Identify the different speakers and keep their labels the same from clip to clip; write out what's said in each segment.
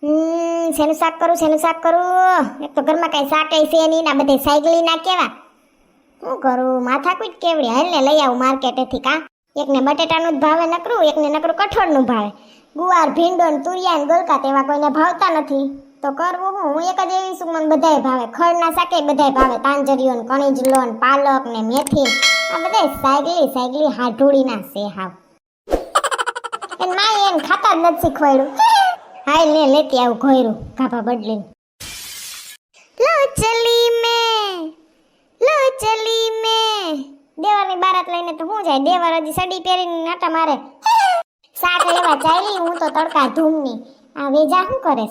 Speaker 1: શેનું શાક કરું, શેનું શાક કરું? તો ઘરમાં કઈ શાક છે નહીં ના બધે સાયકલી ના કેવા. શું કરું? માથાકૂટ કેવડી? હાલ ને લઈ આવું માર્કેટેથી કા. એકને બટેટાનું જ ભાવે નકરું, એકને નકરું કઠોળનું ભાવે. ગુવાર ભીંડો તુરિયા ને તેવા કોઈને ભાવતા નથી. તો કરવું હું? એક જ એવી છું, મને બધાય ભાવે. ખળના શાકે બધાય ભાવે. તાંજરીઓ ને કણીજલો ને પાલક ને મેથી. આ બધાય સાયકલી સાયકલી હાઢોળીના છે હાવ. એને એને ખાતા જ નથી શીખવાડ્યું. હાલ લે, લેતી આવું ઘોયરું કાપા બદલીને. લો ચલી મે, લો ચલી મે. દેવરની બારાત લઈને તો હું જાય? દેવર હજી સડી પહેરીને નાટા મારે. શાક લેવા ચાલી હું તો તડકા ધૂમની. આ વેજા શું કરે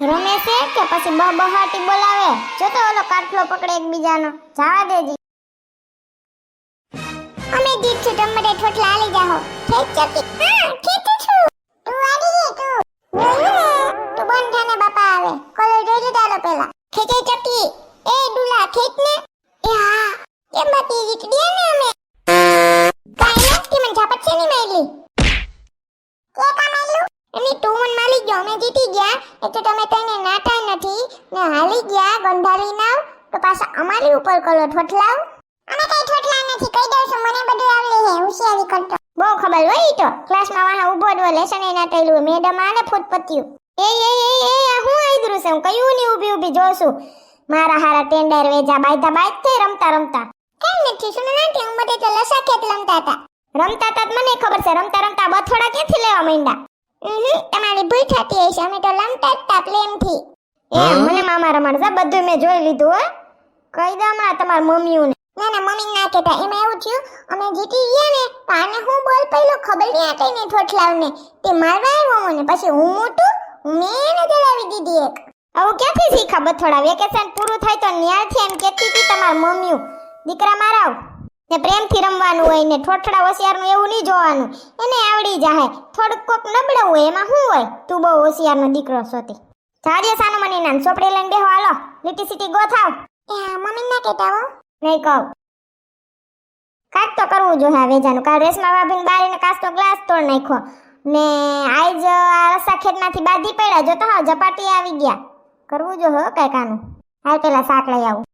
Speaker 1: રમેશે રમે છે કે પછી બ બહાટી બોલાવે? જો તો ઓલો કાટલો પકડે એકબીજાનો. જવા દેજી. અમે દીઠ છે ટમાટે ઠોટલા આલી જાઓ ઠેક હા ખેતું આવે. કોલર જોજો તારો પેલા ખેચે ચપટી. એ ડુલા, ખેચ ને. એ હા. કેમ બાપી જીતડીએ ને અમે. કાઈ નથી મને ઝાપટ છે ની મેલી કે કા મેલું એની તું મન માલી ગયો. અમે જીતી ગયા. એટલે તમે તને નાટા નથી. ને હાલી ગયા. ગંધારી નાવ તો પાછા અમારી ઉપર કલર ઠોઠલાવ અમે કઈ ઠોઠલા નથી. કહી દઉં છું, મને બધું આવડે હે હોશિયારી કરતો. બહુ ખબર હોય તો. ક્લાસમાં વાહ ઊભો ડો લેસન એના તૈલું મેડમ આને ફૂટ પત્યું એ એ એ એ હું આઈદરું છે? હું કયું ની ઊભી ઊભી જોશું મારા હારા ટેન્ડર વેજા બાયતા બાયત થઈ રમતા રમતા. કઈ નથી સુનો નાટી? હું બધે તો લસા ખેત રમતા હતા. રમતા હતા મને ખબર છે. રમતા રમતા બથોડા ક્યાંથી લેવા માંડ્યા? તમારી ભૂલ થતી હશે. અમે તો રમતા જ હતા પ્રેમથી. એ મને મામા રમાડ છે. બધું મેં જોઈ લીધું હો. કહી દો હમણાં તમારા મમ્મીઓને. ના ના મમ્મી ના કહેતા. એમાં એવું થયું અમે જીતી ગયા ને પાને હું બોલ પહેલો ખબર નહીં આ કઈને ઠોઠલાવને તે મારવા આવ્યો મને. પછી હું મોટું મેં એને દીધી એક. આવું ક્યાંથી શીખા બથોડા? વેકેશન પૂરું થાય તો ન્યાથી એમ કહેતી હતી તમારા મમ્મી દીકરા મારાવ ને પ્રેમથી રમવાનું હોય ને ઠોઠડા હોશિયારનું એવું નહીં જોવાનું. એને આવડી જાહે. થોડુંક કોક નબળું હોય એમાં શું હોય? તું બહુ હોશિયારનો દીકરો સોતી જાજે સાનું મને નાન સોપડી લઈને બેહો હાલો. લીટી સીટી ગોથાવ એ મમ્મી ના કહેતા હો. નહીં કહું. કાક તો કરવું જોઈએ વેજાનું. કાલ રેસમાં વાભીને બારીને કાસ્તો ગ્લાસ તોડ નાખ્યો. ને આજ આ રસ્તા ખેતમાંથી બાંધી પડ્યા. જો તો ઝપાટી આવી ગયા. કરવું જો હો કઈ કાનું હાલ પેલા શાક લઈ આવું.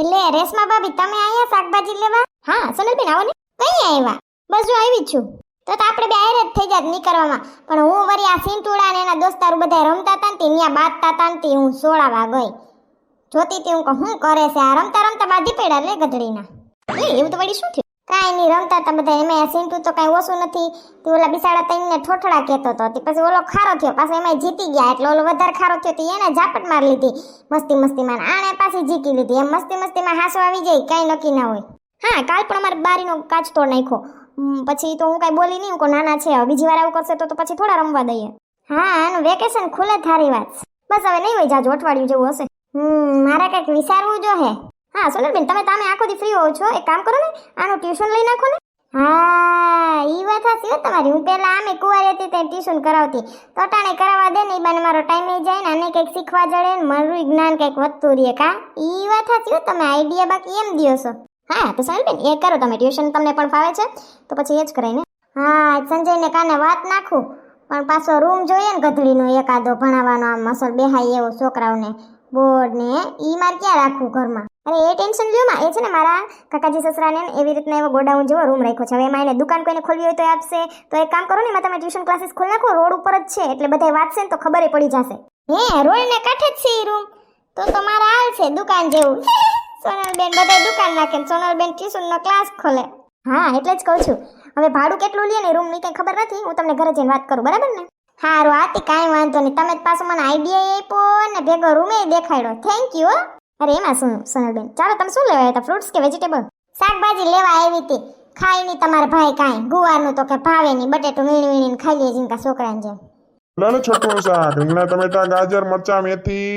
Speaker 1: એટલે રેશમા ભાભી, તમે અહીંયા શાકભાજી લેવા? હા, સોનલબેન, આવો ને. કઈ આવ્યા? બસ જો આવી છું. તો તો આપણે બે આયર જ થઈ જાત નીકળવામાં. પણ હું વરી આ સિંતુડા ને એના દોસ્તારો બધા રમતા હતા ને ત્યાં બાંધતા હતા ને હું સોળાવા ગઈ. જોતી તી હું કહું કરે છે? આ રમતા રમતા બાંધી પડ્યા લે ગધડીના. એ, એવું તો વળી શું થયું? કાંઈ નહીં, રમતા હતા બધા. એમાં સિંટુ તો કાંઈ ઓછું નથી. તે ઓલા બિસાડા તઈને ઠોઠડા કહેતો હતો. તે પછી ઓલો ખારો થયો. પાછો એમાં જીતી ગયા. એટલે ઓલો વધારે ખારો થયો તો એને ઝાપટ મારી લીધી. મસ્તી મસ્તીમાં આણે પાછી જીતી લીધી. એમ મસ્તી મસ્તીમાં હાસો આવી જાય. કાંઈ નક્કી ના હોય. હા, કાલ પણ અમારે બારીનો કાચ તોડ નાખ્યો. પછી તો હું કાંઈ બોલી નહીં. કો નાના છે. હવે બીજી વાર આવું કરશે તો તો પછી થોડા રમવા દઈએ. હા એનું વેકેશન ખુલે, થારી વાત. બસ હવે નહીં હોય જાજુ અઠવાડિયું જેવું હશે. હમ, મારે કંઈક વિચારવું જો હે. હા સોનલબેન તમે તમે આખો દી ફ્રી હોવ છો? એક કામ કરો ને, આનું ટ્યુશન લઈ નાખો ને. હા, ઈ વાત હાચી હો તમારી. હું પહેલા આમે કુંવારી હતી ત્યાં ટ્યુશન કરાવતી. તો ટાણે કરાવવા દે ને એ બાને મારો ટાઈમ નહીં જાય ને, આને કંઈક શીખવા જડે ને, મારું જ્ઞાન કંઈક વધતું રહે, કા? ઈ વાત હાચી હો, તમે આઈડિયા બાકી એમ દ્યો છો. હા, તો સોનલબેન એ કરો તમે ટ્યુશન તમને પણ ફાવે છે. તો પછી એ જ કરાય ને. હા સંજયને કાને વાત નાખું. પણ પાછો રૂમ જોઈએ ને ગધડીનો એકાદો ભણાવવાનો, આમ મસલ બેહાય એવો છોકરાઓને. બોર્ડ ને ઈ મારે ક્યાં રાખવું ઘરમાં? અરે એ ટેન્શન લ્યો માં, એ છે ને મારા કાકાજી સસરાને એવી રીતના એવો ગોડાઉન જેવો રૂમ રાખ્યો છે. હવે એમાં એને દુકાન કોઈને ખોલવી હોય તો આપશે. તો એક કામ કરો ને તમે ટ્યુશન ક્લાસીસ ખોલી નાખો, રોડ ઉપર જ છે. એટલે બધા વાંચશે ને તો ખબર પડી જશે. હે રોડ ને કાંઠે જ છે એ રૂમ? તો તો મારા હાલ છે, દુકાન જેવું. સોનલબેન બધા દુકાન નાખે સોનલબેન ટ્યુશનનો ક્લાસ ખોલે. હા, એટલે જ કહું છું. હવે ભાડું કેટલું લે ને રૂમની કંઈ ખબર નથી? હું તમને ઘરે જઈને વાત કરું, બરાબર ને? હારું આતી કાંઈ વાંધો નહીં. તમે પાછો મને આઈડિયા આપ્યો ને ભેગો રૂમે દેખાડ્યો. થેન્ક યુ અરે એમાં શું સોનલબેન? ચાલો તમે શું લેવા હતા? ફ્રૂટ્સ કે વેજીટેબલ શાકભાજી લેવા આવી હતી. ખાઈ નહીં તમારા ભાઈ કાંઈ. ગુવારનું તો કે ભાવે નહીં. બટેટું વીણી વીણીને ખાઈ લે જીનકા છોકરાને જેમ
Speaker 2: લો છઠ્ઠું શાક. રીંગણા ટમેટા ગાજર મરચા મેથી.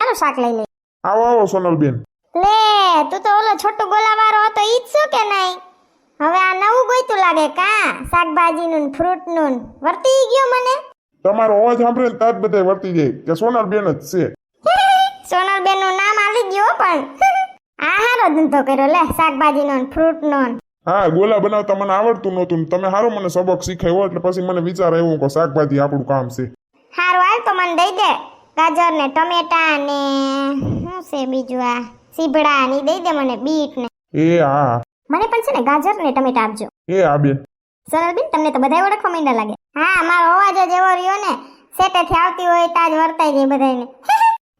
Speaker 1: ચાલો શાક લઈ લે
Speaker 2: આવો આવો સોનલબેન.
Speaker 1: લે તું તો ઓલો છોટું ગોલાવાળો હતો. ઈ જ શું કે નહીં? હવે આ નવું ગોઈતું લાગે કા? શાકભાજીનું ને ફ્રૂટનું ને. વર્તી ગયો મને?
Speaker 2: તમારો અવાજ સાંભળે ને તાજ બધા વર્તી જાય કે સોનલબેન જ છે.
Speaker 1: સોનલબેનનું નામ આવી ગયો પણ. આ હારો ધંધો કર્યો લે શાકભાજીનો ને ફ્રૂટનો ને.
Speaker 2: હા ગોલા બનાવતા મને આવડતું નહોતું ને. તમે હારો મને સબક શીખાયો એટલે પછી મને વિચાર આવ્યો કે શાકભાજી આપણું કામ છે.
Speaker 1: હારું હાલ તો મને દઈ દે. ગાજર ને ટમેટા ને શું છે બીજું આ? સીભડા ને ઈ દઈ દે મને બીટ ને.
Speaker 2: એ હા.
Speaker 1: મને પણ છે ને ગાજર ને ટમેટા આપજો.
Speaker 2: એ હા બેન
Speaker 1: સોનલબેન તમને તો બધાય ઓળખવા માંડ્યા લાગે. હા મારો અવાજ જ એવો રહ્યો ને સેટેથી આવતી હોય તાજ વર્તાઈ જાય બધાને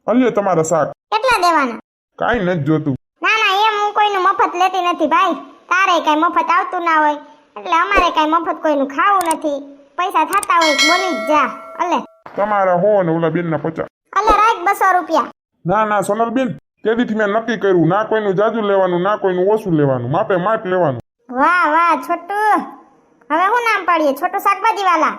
Speaker 2: અલ્યો તમારા શાક.
Speaker 1: કેટલા દેવાના?
Speaker 2: કાઈ નથી જોતું.
Speaker 1: ના ના એમ હું કોઈનું મફત લેતી નથી ભાઈ. તારે કઈ મફત આવતું ના હોય. એટલે અમારે કઈ મફત કોઈનું ખાવું નથી. પૈસા થતા હોય બોલી જ જા. અલે.
Speaker 2: તમારા હો ને ઓલા બેનના પચાસ.
Speaker 1: અલે રાખ બસો રૂપિયા.
Speaker 2: ના ના સોનલબેન. તેદીથી મેં નક્કી કર્યું ના કોઈનું જાજુ લેવાનું ના કોઈનું ઓછું લેવાનું માપે માપ લેવાનું.
Speaker 1: વાહ વાહ છોટુ. હવે હું નામ પાડીએ? છોટુ શાકભાજી વાલા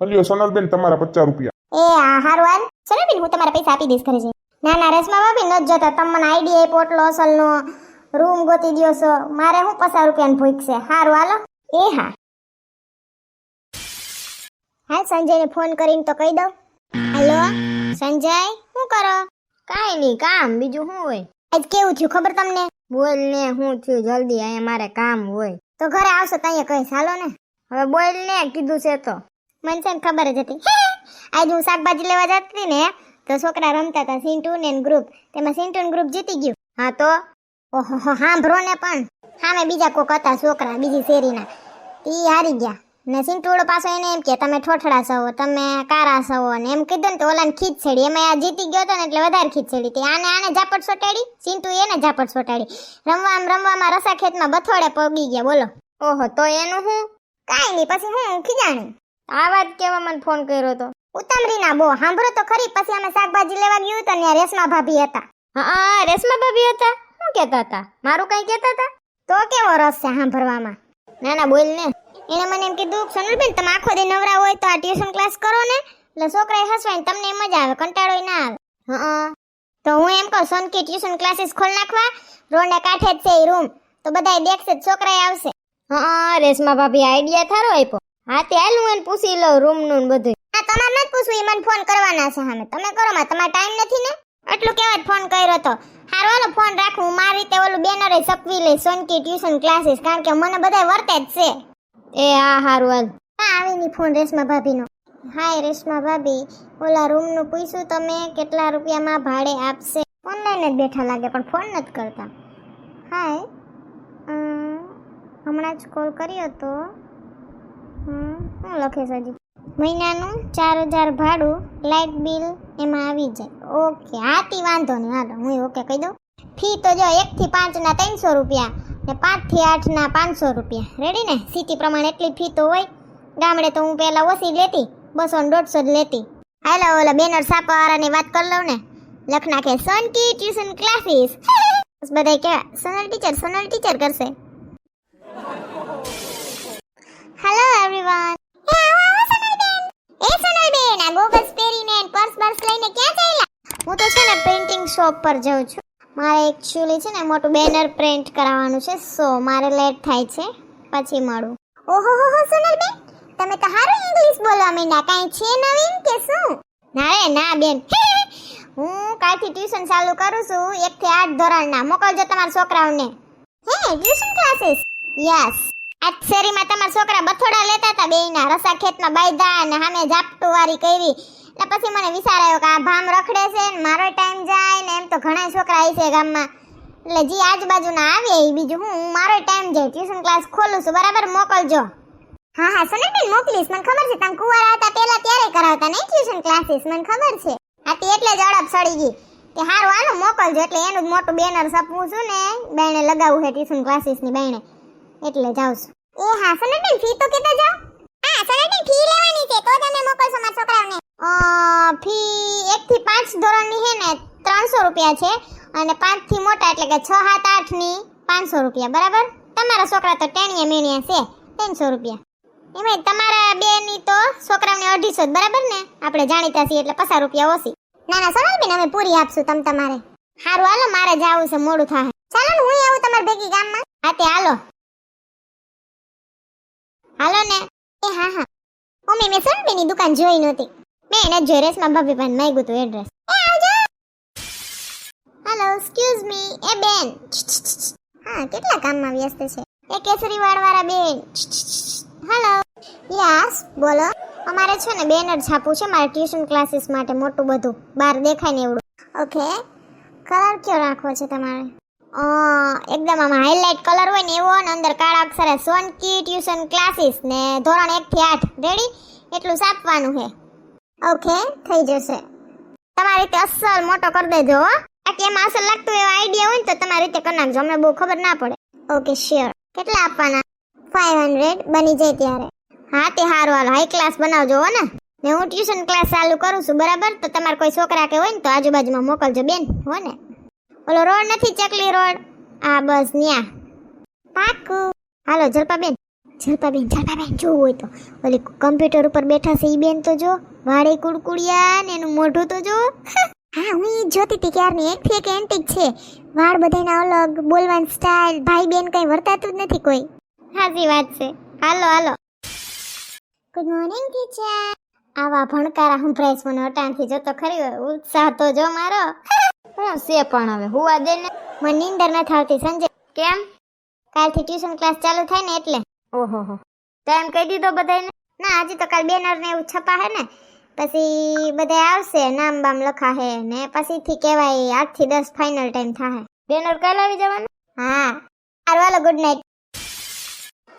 Speaker 2: હલ્યો સોનલબેન તમારા પચાસ રૂપિયા.
Speaker 1: એ આ હારું હાલ. સોનલબેન હું તમારા પૈસા આપી દઈશ ઘરે જઈ ના ના રસમા ભાભી ન જોતા. તમે મને આઈડી આપ્યો અસલનો રૂમ ગોતી દો છો. મારે હું પચાસ રૂપિયાનું ભૂખ છે. હારું હાલો. એ હા. હાલ સંજયને ફોન કરીને તો કહી દઉં. હેલો સંજય શું કરો?
Speaker 3: કાંઈ નહીં કામ બીજું શું હોય?
Speaker 1: આજ કેવું થયું ખબર તમને?
Speaker 3: બોલ ને શું થયું? જલ્દી અહીંયા મારે કામ હોય.
Speaker 1: તો ઘરે આવશો તો અહીંયા કઈ ચાલો ને?
Speaker 3: હવે બોલ ને કીધું છે તો.
Speaker 1: મને છે ને ખબર જ હતી. આજ હું શાકભાજી લેવા જતી ને તો છોકરા રમતા હતા સિન્ટુ ને ગ્રુપ તેમાં સિન્ટુ ગ્રુપ જીતી ગયું.
Speaker 3: હા તો?
Speaker 1: ઓહો સાંભળો ને પણ. સામે બીજા કોક હતા છોકરા બીજી શેરીના. એ હારી ગયા. ને સિંટુડો પાછો એને એમ કે તમે ઠોઠડા છો તમે કારા છો. ને એમ કીધું ને તો ઓલાને ખીચ છેડી. એમાં આ જીતી ગયો હતો ને એટલે વધારે ખીચ છેડી હતી. આને આને ઝાપટ સોટાડી. સિંટુ એને ઝાપટ સોટાડી. રમવામાં રમવામાં રસા ખેતમાં બથોડે પગી ગયા. બોલો.
Speaker 3: ઓહો તો એનું શું
Speaker 1: કાંઈ નહીં પછી હું ખીજાણી
Speaker 3: આ વાત કેવા મને ફોન કર્યો તો?
Speaker 1: ઉતામળીના બો સાંભળો તો ખરી. પછી અમે શાકભાજી લેવા ગયું તો ત્યાં રેશમા ભાભી હતા.
Speaker 3: હા રેશમા ભાભી હતા? શું કહેતા હતા? મારું કંઈ કહેતા હતા?
Speaker 1: તો કેવો રસ છે સાંભળવામાં
Speaker 3: ના ના બોલ ને.
Speaker 1: એને મને એમ કીધું, સોનલબેન, તમે આખો દી નવરા હોય તો આ ટ્યુશન ક્લાસ કરો ને. એટલે છોકરાએ હસવાય ને તમને મજા આવે, કંટાળો ના આવે.
Speaker 3: હા
Speaker 1: તો હું એમ કહું સોનકી ટ્યુશન ક્લાસીસ ખોલ નાખવા. રોડને કાંઠે જ છે એ રૂમ તો બધાય દેખશે છોકરાએ આવશે.
Speaker 3: હા રેશમા ભાભી આઈડિયા થારો આપ્યો. હા, તે હું એને પૂછી લઉં રૂમનું ને બધું
Speaker 1: હા, તમારે નથી પૂછવું એ મને ફોન કરવાના છે સામે. તમે કરો માં તમારે ટાઈમ નથી ને. એટલું કેવા જ ફોન કર્યો તો. હારો ઓલો ફોન રાખું. હું મારી રીતે ઓલું બેનરે સપવી લઈ સોનકી ટ્યુશન ક્લાસીસ કારણ કે મને બધા વર્તે જ છે.
Speaker 3: એ હા હારું હાલ.
Speaker 1: આવીની ફોન રેશમા ભાભીનો. હાય રેશમા ભાભી, ઓલા રૂમનું પૂછ્યું તમે કેટલા રૂપિયામાં ભાડે આપશે? ઓનલાઈન જ બેઠા લાગે, પણ ફોન નથી કરતા. હાય હમણાં જ કોલ કર્યો તો શું લખે હજી? મહિનાનું ચાર હજાર ભાડું લાઇટ બિલ એમાં આવી જાય. ઓકે, હાથી વાંધો નહીં, હાલો, હું ઓકે કહી દઉં. ફી તો જો એકથી પાંચના ત્રણસો રૂપિયા ને પાંચથી આઠના પાંચસો રૂપિયા. રેડી ને? સિટી પ્રમાણે એટલી ફી તો હોય. ગામડે તો હું પહેલાં ઓછી લેતી બસો ને દોઢસો જ લેતી. હાલો ઓલા બેનર છાપાવાળાની વાત કરી લઉં ને. લખ નાખે સોનકી ટ્યુશન ક્લાસીસ બધાય કેવા સોનલ ટીચર સોનલ ટીચર કરશે. હેલો એવરીવન એ આવો સોનલ બેન. એ સોનલબેન આ ગોગલ્સ પહેરીને પર્સ બર્સ લઈને ક્યાં જઈલા હું તો છે ને પ્રિન્ટિંગ શોપ પર જાઉં છું. મારે એકચ્યુઅલી છે ને મોટું બેનર પ્રિન્ટ કરાવવાનું છે સો મારે લેટ થાય છે, પછી મળું. ઓહો, હો હો સોનલબેન તમે તો હારું ઇંગ્લિશ બોલવા માંડ્યા કાંઈ છે નવીન કે શું? ના રે, ના બેન. હું કાલથી ટ્યુશન ચાલુ કરું છું, એક થી આઠ ધોરણના. મોકલજો તમારા છોકરાઓને. હે ટ્યુશન ક્લાસીસ યસ આજ શેરીમાં તમારા છોકરા બથોડા લેતા હતા બેયના. રસા ખેતમાં બાયધા અને સામે ઝાપટું વારી કરી. એટલે પછી મને વિચાર કે આ ભામ રખડે છે ને મારો ટાઈમ જાય ને એમ તો ઘણા છોકરા છે ગામમાં. એટલે જે આજુબાજુના આવે એ બીજું હું મારો ટાઈમ જાય ટ્યુશન ક્લાસ ખોલું છું. બરાબર? મોકલજો. હા હા સોનલબેન મોકલીશ. મને ખબર છે, તમે કુંવારા હતા, પહેલા ત્યારે કરાવતા નહીં ટ્યુશન ક્લાસીસ મને ખબર છે. હા એટલે જ અડપ સડી ગઈ. કે હારું આનું મોકલજો. એટલે એનું જ મોટું બેનર સપવું છું ને બેણે લગાવવું છે ટ્યુશન ક્લાસીસની બેણે. એટલે જાઉં છું. એ હા સોનલબેન ફી તો કેતા જાઓ. હા સોનલબેન ફી લેવાની છે. તો તમે મોકલશો મારા છોકરાઓને. ફી એકથી પાંચ ધોરણની છે ને, ત્રણસો રૂપિયા છે. અને પાંચથી મોટા એટલે કે છ, સાત, આઠની પાંચસો રૂપિયા, બરાબર? તમારા છોકરા તો ટેણીએ મેણીયા છે, ત્રણસો રૂપિયા. એમાં તમારા બે ની તો છોકરાઓને અઢીસો બરાબર ને? આપણે જાણીતા છીએ એટલે પચાસ રૂપિયા ઓછી. ના ના સોનલબેન અમે પૂરી આપશું તમ તમારે. હારું, હાલો, મારે જાવું છે, મોડું થાય. ચાલો હું આવું તમારા ભેગી ગામમાં. હા, તે હાલો. હાલો ને. એ, હા હા. મમ્મી મેં સોનલબેનની દુકાન જોઈ નહોતી. મેં એના જ જોઈ રેસમાં ભાભી પાસે માંગ્યું હતું એડ્રેસ એ આવજો! હેલો એક્સક્યુઝ મી એ બેન. હા, કેટલા કામમાં વ્યસ્ત છે? એ કેસરી વાળવાળા બેન. હેલો યસ બોલો. અમારે છે ને બેનર છાપવું છે, મારે ટ્યુશન ક્લાસીસ માટે મોટું બધું. બહાર દેખાય ને એવડું. ઓકે કલર કયો રાખવો છે તમારે? એકદમ આમાં હાઇલાઇટ કલર હોય ને એવો અને અંદર કાળા અક્ષરે સોનકી ટ્યુશન ક્લાસીસ ને ધોરણ એક થી આઠ. રેડી એટલું છાપવાનું છે. ઓકે થઈ જશે. તમારી રીતે અસલ મોટો કરી દેજો હો. બાકી એમાં અસલ લાગતું એવો આઈડિયા હોય ને તો તમારી રીતે કરી નાખજો, અમને બહુ ખબર ના પડે. ઓકે શ્યોર કેટલા આપવાના? ફાઈવ હંડ્રેડ બની જાય ત્યારે. હા, તે સારું હાલો. હાઈ ક્લાસ બનાવજો હો ને. ને હું ટ્યુશન ક્લાસ ચાલુ કરું છું, બરાબર? તો તમારે કોઈ છોકરા કે હોય ને તો આજુબાજુમાં મોકલજો બેન, હો ને. ઓલો રોડ નથી ચકલી રોડ? આ બસ ન્યા. પાકું હાલો, જલપાબેન. જલપાબેન જલપાબેન જોવું હોય તો. ઓલી કમ્પ્યુટર ઉપર બેઠા છે એ બેન તો જો વાળે કુડકુડિયા ને એનું મોઢું તો જો. હા હું એ જોતી હતી ક્યારની એક થી એક એન્ટિક છે. વાળ બધાના અલગ બોલવાની સ્ટાઇલ ભાઈ બેન કઈ વર્તાતું જ નથી કોઈ. સાચી વાત છે. હાલો હાલો. ગુડ મોર્નિંગ ટીચર આવા ભણકારા સંભળાય મને અટાણથી જોતો ખરી ઉત્સાહ તો જો મારો.
Speaker 3: હું છે પણ હવે હુવા દે ને.
Speaker 1: મને નીંદર નથી આવતી સંજય.
Speaker 3: કેમ?
Speaker 1: કાલથી ટ્યુશન ક્લાસ ચાલુ થાય ને એટલે.
Speaker 3: ઓહો હો. તો એમ કહી દીધો બધાને
Speaker 1: ના હજી તો કાલ બેનર ને એવું છપા હે ને પછી બધા આવશે નામ બામ લખા હે ને પછીથી કહેવાય આઠથી દસ ફાઇનલ ટાઈમ થાય
Speaker 3: બેનર કાલ આવી જવાનું?
Speaker 1: હા. સારું હાલો ગુડ નાઇટ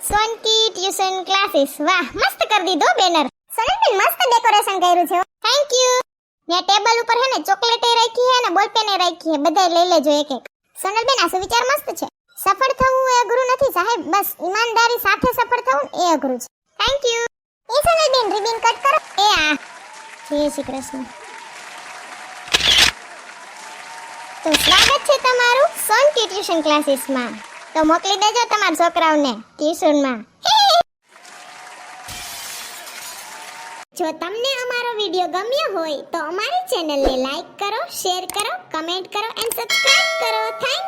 Speaker 1: સોનકી ટ્યુશન ક્લાસીસ વાહ મસ્ત કરી દીધો બેનર. સોનલબેન મસ્ત ડેકોરેશન કર્યું છે થેન્ક યુ ને ટેબલ ઉપર હે ને ચોકલેટ રાખી હે ને બોલપેન રાખી હે બધા લઈ લેજો એક એક. સોનલબેન આ સુવિચાર મસ્ત છે? સફળ થવું એ અઘરું નથી, સાહેબ. બસ, ઈમાનદારી સાથે સફળ થવું એ અઘરું છે. થેન્ક યુ એ બેન રિબિન કટ કરો. એ આ. જય શ્રી કૃષ્ણ. તો સ્વાગત છે તમારું સોન ટ્યુશન ક્લાસીસમાં. તો મોકલી દેજો તમારા છોકરાઓને ટ્યુશનમાં. જો તમને અમારો વીડિયો ગમ્યો હોય, તો અમારી ચેનલને લાઈક કરો, શેર કરો, કમેન્ટ કરો એન્ડ સબસ્ક્રાઇબ કરો. થેન્ક